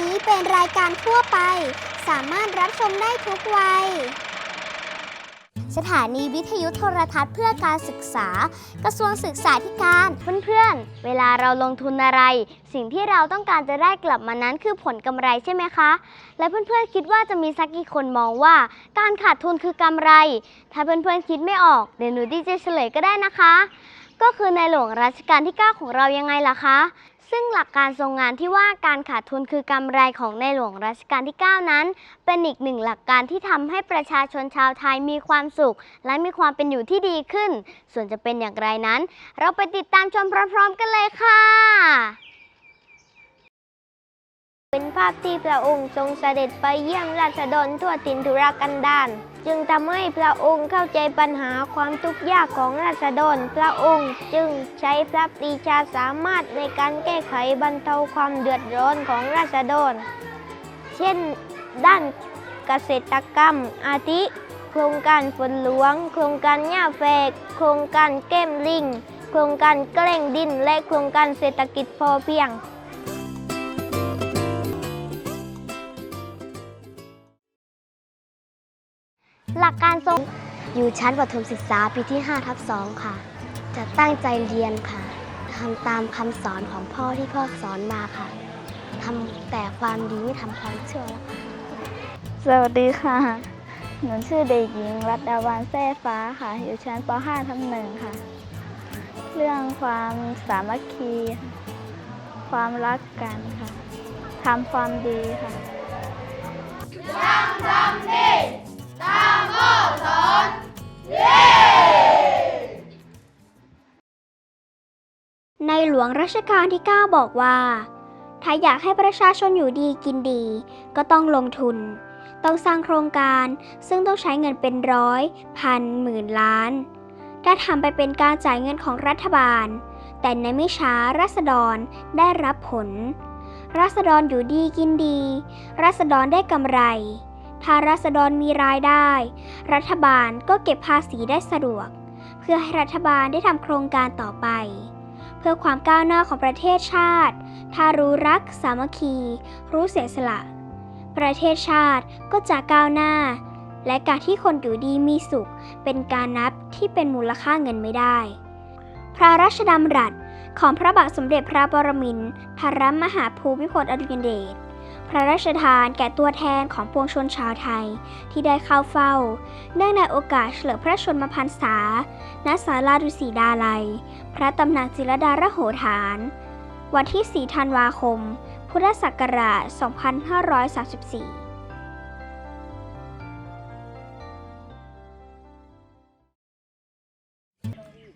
นี้เป็นรายการทั่วไป สามารถรับชมได้ทุกวัย สถานีวิทยุโทรทัศน์เพื่อการศึกษา กระทรวงศึกษาธิการ เพื่อนๆ เวลาเราลงทุนอะไร สิ่งที่เราต้องการจะได้กลับมานั้นคือผลกำไรใช่ไหมคะ และเพื่อนๆ คิดว่าจะมีสักกี่คนมองว่า การขาดทุนคือกำไร ถ้าเพื่อนๆ คิดไม่ออกเดี๋ยวหนูดีเจเฉลยก็ได้นะคะ ก็คือในหลวงรัชกาลที่ 9 ของเรายังไงล่ะคะ ซึ่งหลักการทรงงานที่ว่าการขาดทุนคือกำไรของในหลวงรัชกาลที่ 9 นั้น เป็นอีกหนึ่งหลักการที่ทำให้ประชาชนชาวไทยมีความสุข และมีความเป็นอยู่ที่ดีขึ้น ส่วนจะเป็นอย่างไรนั้น เราไปติดตามชมพร้อมๆกันเลยค่ะ เป็นภาพที่พระองค์ทรงเสด็จไปเยี่ยมราษฎรทั่วถิ่นธุรกันดารจึงทำให้พระองค์เข้าใจปัญหาความทุกข์ยากของราษฎรพระองค์จึงใช้พระปรีชาสามารถในการแก้ไขบรรเทาความเดือดร้อนของราษฎร เช่น ด้านเกษตรกรรม อาทิ โครงการฝนหลวง โครงการหญ้าแฝก โครงการแก้มลิง โครงการแกล้งดินและโครงการเศรษฐกิจพอเพียง หลักการทรงอยู่ชั้นประถมศึกษาปีที่5ทับ2ค่ะ จะตั้งใจเรียนค่ะทำตามคำสอนของพ่อที่พ่อสอนมาค่ะทำแต่ความดีไม่ทำความชั่วแล้วค่ะสวัสดีค่ะ หนูชื่อเด็กหญิงรัตดาวันแซ่ฟ้าค่ะ อยู่ชั้นป .5 ทับหนึ่งค่ะ เรื่องความสามัคคีค่ะความรักกันค่ะทำความดีค่ะ ในหลวงรัชกาลที่ 9 บอกว่า ถ้าอยากให้ประชาชนอยู่ดีกินดี ก็ต้องลงทุน ต้องสร้างโครงการซึ่งต้องใช้เงินเป็นร้อย พันหมื่นล้าน ถ้าทำไปเป็นการจ่ายเงินของรัฐบาล แต่ในไม่ช้ารัษฎรได้รับผล รัษฎรอยู่ดีกินดี รัษฎรได้กำไร ถ้ารัษฎรมีรายได้ รัฐบาลก็เก็บภาษีได้สะดวก เพื่อให้รัฐบาลได้ทำโครงการต่อไป เพื่อความก้าวหน้าของประเทศชาติ ถ้ารู้รักสามัคคี รู้เสียสละ ประเทศชาติก็จะก้าวหน้า และการที่คนอยู่ดีมีสุข เป็นการนับที่เป็นมูลค่าเงินไม่ได้ พระราชดำรัสของพระบาทสมเด็จพระบรมินทรพระมหาภูมิพลอดุลยเดช พระราชทานแก่ตัวแทนของปวงชนชาวไทยที่ได้เข้าเฝ้า เนื่องในโอกาสเฉลิมพระชนมพรรษา ณ ศาลาดุสีดาลัย พระตำหนักจิรดาระโหฐาน วันที่ 4 ธันวาคม พุทธศักราช 2534